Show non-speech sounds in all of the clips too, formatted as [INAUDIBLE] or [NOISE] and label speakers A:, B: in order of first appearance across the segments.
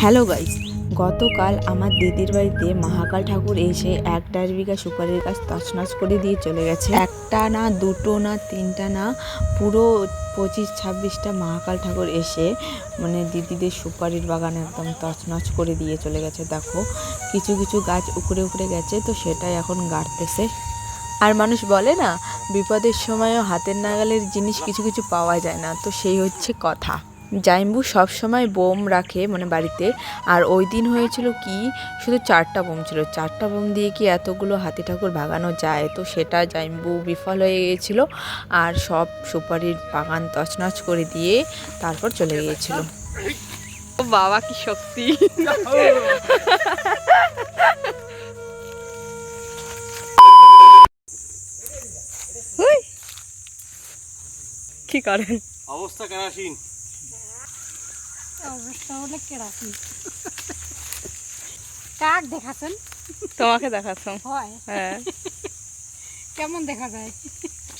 A: Hello guys গতকাল আমার দিদির বাড়িতে মহাকাল ঠাকুর এসে এক দেড় বিঘা সুপারির গাছ তছনছ করে দিয়ে চলে গেছে। একটা না, দুটো না, তিনটা না, পুরো পঁচিশ, ছাব্বিশটা মহাকাল ঠাকুর এসে মানে দিদিদের সুপারির বাগান একদম তছনছ করে দিয়ে চলে গেছে। দেখো, কিছু কিছু গাছ উপরে উপরে গেছে, তো সেটাই এখন গাড়তেছে। আর মানুষ বলে না, বিপদের সময়ও হাতের নাগালের জিনিস কিছু কিছু পাওয়া যায় না, তো সেই হচ্ছে কথা। জাইম্বু সব সময় বোম রাখে মানে বাড়িতে। আর ওই দিন হয়েছিল কি? শুধু চারটা বোম ছিল। চারটা বোম দিয়ে কি এতগুলো হাতি ঠাকুর ভাগানো যায়? তো সেটা জাইম্বু বিফল হয়ে গিয়েছিল আর সব সুপারির বাগান তছনছ করে দিয়ে তারপর চলে গিয়েছিল। ও বাবা কি শক্তি। [LAUGHS] কি করেন?
B: অবস্থা কেরাসিন।
C: অবস্থা হলে কেরাসি কাক দেখাছেন?
A: তোমাকে দেখাচ্ছ।
C: হয়।
A: হ্যাঁ।
C: কেমন দেখা যায়?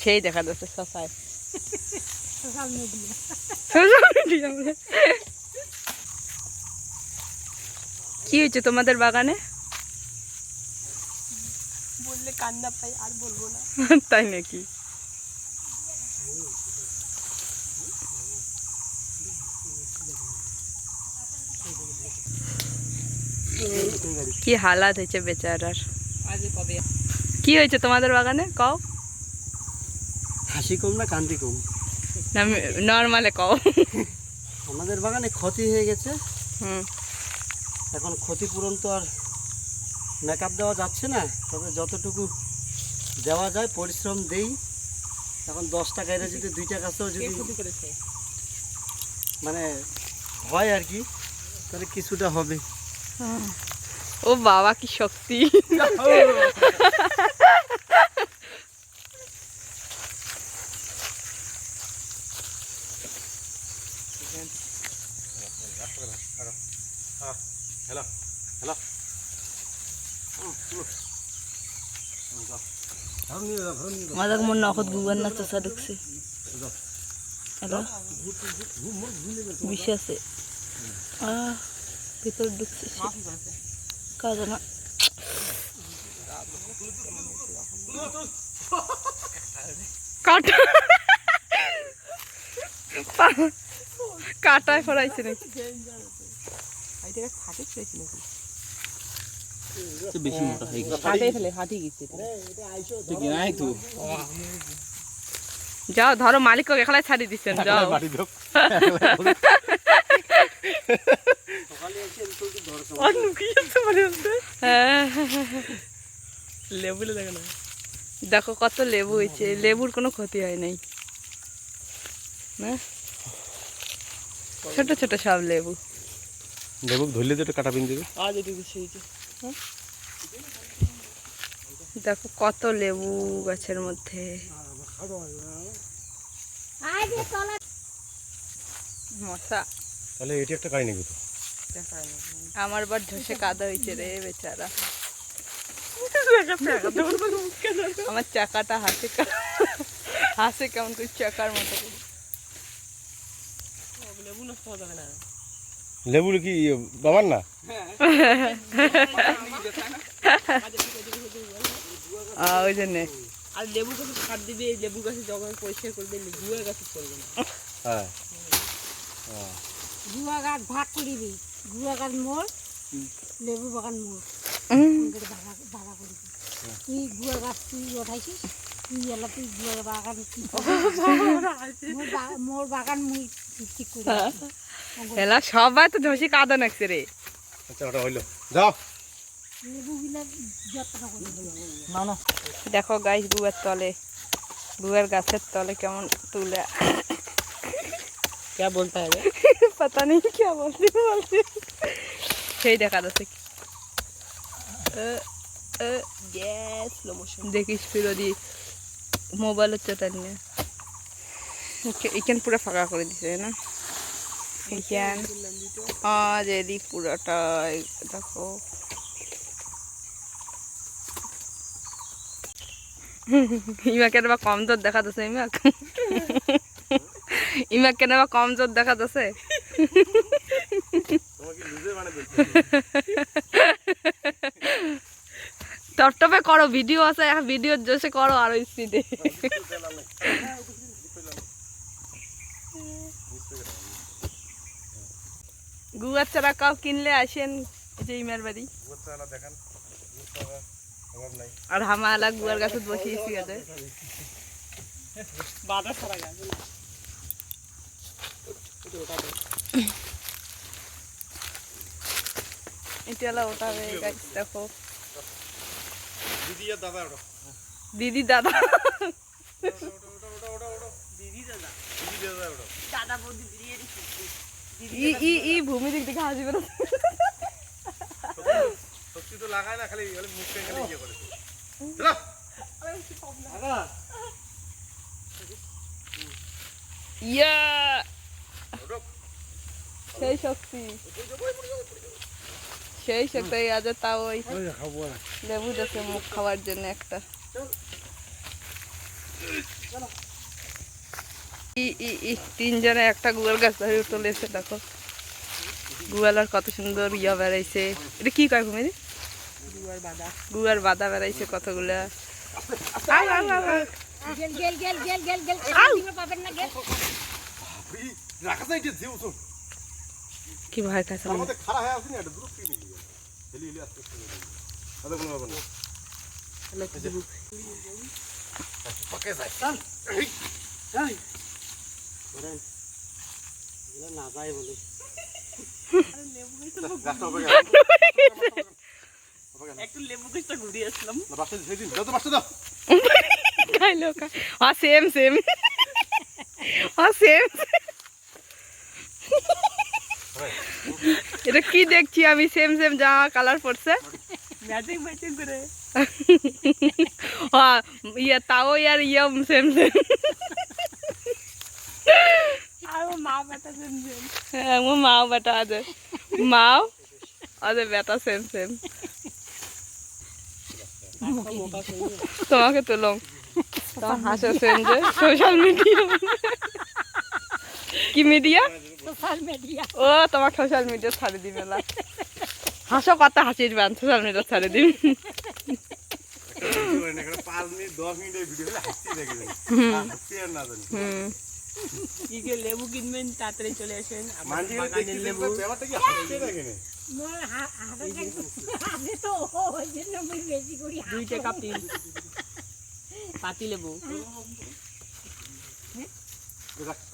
A: সেই দেখা যাচ্ছে সবাই
C: সোশ্যাল মিডিয়া।
A: কি হয়েছে তোমাদের বাগানে?
C: বললে কান্না পাই আর বলব না।
A: তাই নাকি? কি হালাত হয়েছে বেচারার? কি হয়েছে তোমাদের বাগানে? কও।
B: হাসি কম না কান্দি কম?
A: না নর্মালে কও।
B: আমাদের বাগানে ক্ষতি হয়ে গেছে।
A: হুম।
B: এখন ক্ষতিপূরণ তো আর মেকআপ দেওয়া যাচ্ছে না। তবে যতটুকু দেওয়া যায় পরিশ্রম দেই। এখন দশ টাকা এনে যদি দুই টাকাতেও যদি মানে হয় আর কি তাহলে কিছুটা হবে।
A: ও বাবা কি শক্তি।
B: হ্যালো হ্যালো
A: আমাদের নখত গুগল না চষা ঢুকছে হ্যালো? বিশ্বাসে আহ। ভিতর ঢুকছে কাজ না কাটা। কাটায় ফরাইছে নাকি?
B: বেশি মোটা হয়ে গেছে
A: হাটে ফেলে হাঁটি গেছে যাও ধরো মালিককে এখানে ছাড়ি দিচ্ছেন যাও। হ্যাঁ। [LAUGHS] লেবু দেখো না দেখো কত লেবু হয়েছে। লেবুর কোনো ক্ষতি হয় নাই। না? ছোট ছোট সব লেবু।
B: লেবু ধরলে তো কাটা পিন দেবে।
A: আজ এটুকু সেইছে দেখো কত লেবু গাছের মধ্যে। মশা।
B: তাহলে এটি একটা কাহিনী কিন্তু।
A: আমার বার ঢসে কাদা হয়েছে রে বেচারা। আমার চাকাটা হাসে কা- হাসে কেমন করে চাকার মতো করে।
B: লেবু কি বাবার না?
A: ওই জন্যে।
D: আর লেবু গাছে সার দিবি লেবু গাছে যখন পরিষ্কার করবে গুয়া গাছে করবে না।
B: হ্যাঁ।
C: গুয়া গাছ ভাগ করিবি গুয়া গাছ মোর লেবু বাগান মোর
A: উম,
C: করে ভাগা ভাগা তুই গুয়া গাছ তুই ওঠাইছিস তুই এলা তুই গুয়া বাগান মোর বাগান মুই ঠিক করি
A: এলা সবাই তো ধসি কাদা নাকছে রে
B: আচ্ছা ওটা হইল যাও
C: করবি
A: দেখো গাছ গুয়ার তলে গুয়ার গাছের তলে কেমন তুলে
D: क्या बोलता है [LAUGHS] बे?
A: पता नहीं क्या बोलते बोलते সেই দেখা যাচ্ছে
D: Yes, slow motion.
A: দেখিস ফিরোদি মোবাইলের চোটা নিয়ে এখা- এখান পুরো ফাঁকা করে দিছে না এখান আজ এদিক পুরোটাই দেখো ইমা কেন বা কম জোর দেখা যাচ্ছে ইমাক ইমাক কেন বা কম জোর দেখা যাচ্ছে। টপটপে করো ভিডিও আছে ভিডিওর জোশে করো আরও স্পিডে গুয়ার চারা কাউ কিনলে আসেন এই যে ইমার বাড়ি। আর হামালা গুয়ার গাছে বসিয়েছি
D: বাধা ছাড়া গেছে
A: দিদি দাদা ভূমি দিক থেকে হাসি
E: তো লাগায় না খালি মুখে খালি ইয়ে করে
A: Yeah! সেই শক্তি। সেই শক্তি আজ তাও ওই লেবু মুখ খাওয়ার জন্য একটা। ই ই ই তিনজনে একটা গুগল গাছ ধরে তুলেছে দেখো। গুগলার কত সুন্দর ইয়া বেড়াইছে। এটা কি কয়
D: বাধা
A: গুয়ার বাদা বেড়াইছে কতগুলা।
C: গেল গেল গেল গেল গেল গেল।
A: কি ভয় খাচ্ছে
E: আমাদের খারাপ হয়ে আসেনি এটা দূর থেকে নিয়ে হেলি হেলি আসতে আসতে আদা কোনো ব্যাপার না পাকে যায়
B: ধরেন। এগুলো না যায় বলে।
E: গাছটা হবে [LAUGHS] [LAUGHS]
D: একটু লেবু গাছটা ঘুরিয়ে আসলাম
E: না বাসা সেদিন দাও তো বাসা দাও
A: খাইলো হ্যাঁ সেম সেম হ্যাঁ সেম এটা কি দেখছি আমি সেম সেম জামা কালার পড়ছে।
D: ম্যাজিক ম্যাজিক করে।
A: হ্যাঁ ইয়া তাও ইয়ার সেম সেম
D: আর বেটা সেম সেম
A: হ্যাঁ আমার মাও বেটা আছে। মাও আছে বেটা সেম সেম তোমাকে তুলং তোমার হাসো সেম যে সোশ্যাল মিডিয়া কি মিডিয়া
C: সোশ্যাল মিডিয়া
A: ও তোমার সোশ্যাল মিডিয়া ছাড়ে দিবে না হাসো কথা হাসির বান সোশ্যাল মিডিয়া ছাড়ে দিন।
D: লেবু কিনবেন তাড়াতাড়ি চলে আসেন লেবু পাতি লেবু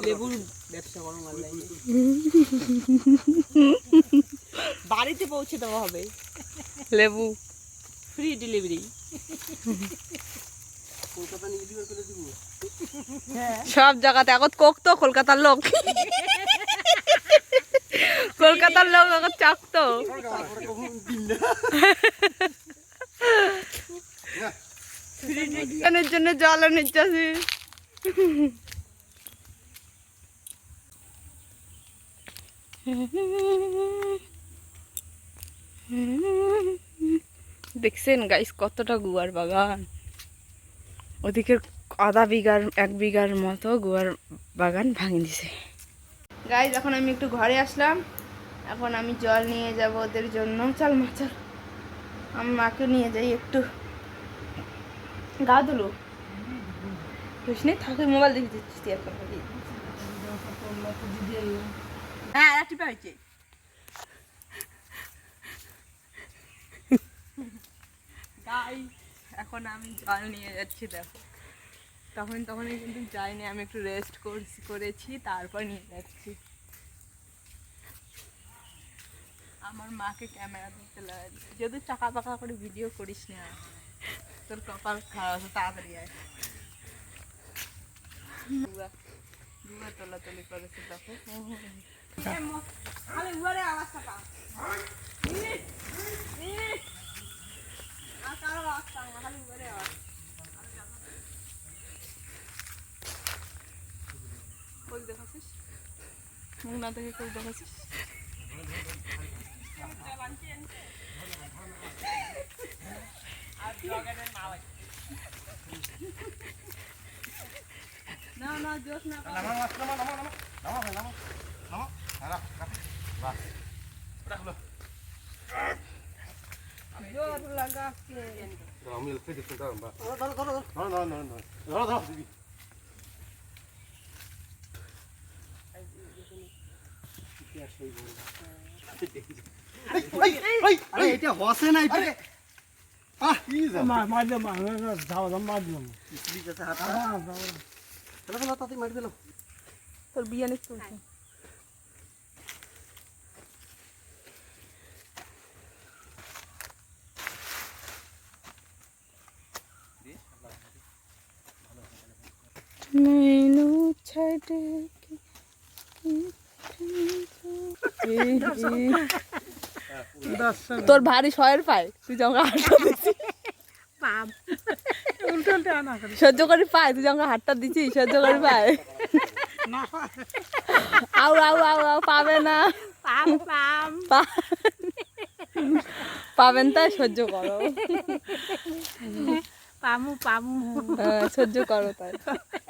D: লেবুর ব্যবসা করো মাল্লাই বাড়িতে পৌঁছে দেওয়া হবে।
A: লেবু।
D: ফ্রি ডেলিভারি
B: দিব।
A: সব জায়গাতে এখন কোক তো কলকাতার লোক। কলকাতার লোক এখন চাক তো। এর জন্য জল নিচ্ছি দেখছেন গাইস কতটা গুয়ার বাগান। ওদিকে আধা বিঘার, এক বিঘার মতো গুয়ার বাগান ভাঙে দিছে। গাইজ এখন আমি একটু ঘরে আসলাম। এখন আমি জল নিয়ে যাব ওদের জন্য। চল, মা, চল। আমি মাকে নিয়ে যাই একটু। গা ধুলো। বুঝলি থাকে মোবাইল দেখে দিচ্ছিস এখন। হ্যাঁ হয়েছে। গাই এখন আমি জল নিয়ে যাচ্ছি দেখো। তখন তখনই কিন্তু যাইনি আমি একটু রেস্ট করছি করেছি তারপর নিয়ে যাচ্ছি। আমার মাকে ক্যামেরা ধরতে লাগে যদি চাকা পাকা করে ভিডিও করিস না তোর কপাল খারাপ আছে তাড়াতাড়ি আয়। দুয়া তোলাতুলি করেছে দেখো। খালি উয়ারে আওয়াজটা পা আর কারও আওয়াজ পাও না, খালি উয়ারে আওয়াজ কই দেখাছিস মুখ না দেখে কই দেখাছিস না না জোস না
E: নামা নামা নামা নামা নামা নামা নামা নামা নামা বাস আমি খেয়ে
B: আমি আহ
E: কি যা
B: মারলাম মারলাম মারলাম ইসলি যাতে হাত দিলাম
A: তোর বিয়ানি তুলছে। ਮੈਨੂੰ ਛੱਡ ਕੇ তোর ভারী শয়ের পায় তুই যখন
C: হাটটা
A: সহ্য করে পায় তুই যখন হাটটা দিছি সহ্য করে পায় আউ আউ আউ আউ পাবে না পাবেন তাই সহ্য করো
C: পামু পামু
A: সহ্য করো তাই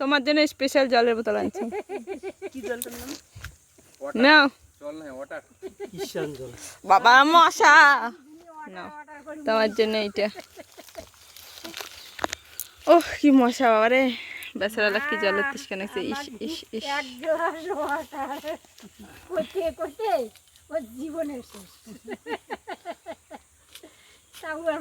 A: তোমার জন্য স্পেশাল জলের বোতল আনছি। [LAUGHS]
D: কি জলটার
A: নাও। বাবা মশা। নাও তোমার জন্য এইটা। ওহ কি মশা বাবা রে। বেচারা কি জলের তিসকা নাকছে ইস ইস ইস।
C: ওর জীবনের শেষ। তাও আর